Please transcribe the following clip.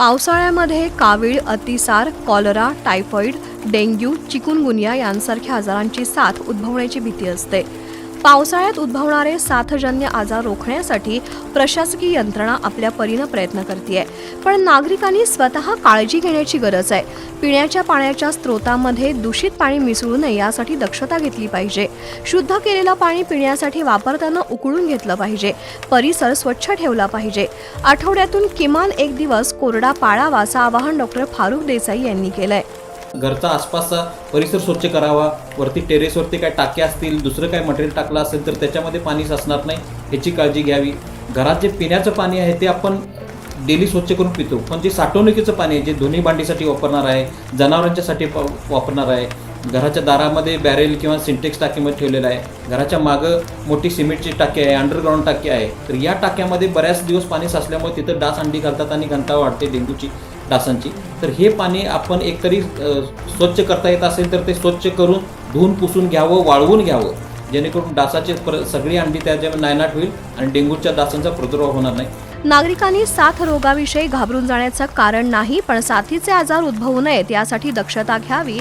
पावसाळ्यामध्ये कावीळ अतिसार कॉलरा टायफॉईड डेंग्यू चिकुनगुनिया यांसारख्या आजारांची साथ उद्भवण्याची भीती असते. पावसाळ्यात उद्भवणारे साथजन्य आजार रोखण्यासाठी प्रशासकीय यंत्रणा आपल्या परीनं प्रयत्न करते पण नागरिकांनी स्वतः काळजी घेण्याची गरज आहे. पिण्याच्या पाण्याच्या स्रोतामध्ये दूषित पाणी मिसळू नये यासाठी दक्षता घेतली पाहिजे. शुद्ध केलेलं पाणी पिण्यासाठी वापरताना उकळून घेतलं पाहिजे. परिसर स्वच्छ ठेवला पाहिजे. आठवड्यातून किमान एक दिवस कोरडा पाळावा असं आवाहन डॉक्टर फारुख देसाई यांनी केलंय. घरचा आसपासचा परिसर स्वच्छ करावा वरती टेरेसवरती काय टाक्या असतील दुसरं काय मटेरियल टाकलं असेल तर त्याच्यामध्ये पाणी साचणार नाही ह्याची काळजी घ्यावी. घरात जे पिण्याचं पाणी आहे ते आपण डेली स्वच्छ करून पितो. पण जे साठवणुकीचं पाणी आहे जे दोन्ही भांडीसाठी वापरणार आहे जनावरांच्यासाठी वापरणार आहे घराच्या दारामध्ये बॅरेल किंवा सिंटेक्स टाकीमध्ये ठेवलेलं आहे घराच्या मागं मोठी सिमेंटची टाकी आहे अंडरग्राऊंड टाकी आहे तर या टाक्यामध्ये बऱ्याच दिवस पाणी साचल्यामुळे तिथं डास अंडी घालतात आणि घंटा वाढते डेंग्यूची. डासांची. तर हे पाणी आपण एकतरी स्वच्छ करता येत असेल तर ते स्वच्छ करून धुवून पुसून घ्यावं वाळवून घ्यावं. जेणेकरून डासाची प्र सगळी अंडी त्याच्या नायनाट होईल आणि डेंग्यूच्या डासांचा प्रादुर्भाव होणार नाही. नागरिकांनी साथ रोगाविषयी घाबरून जाण्याचं कारण नाही पण साथीचे आजार उद्भवू नयेत यासाठी दक्षता घ्यावी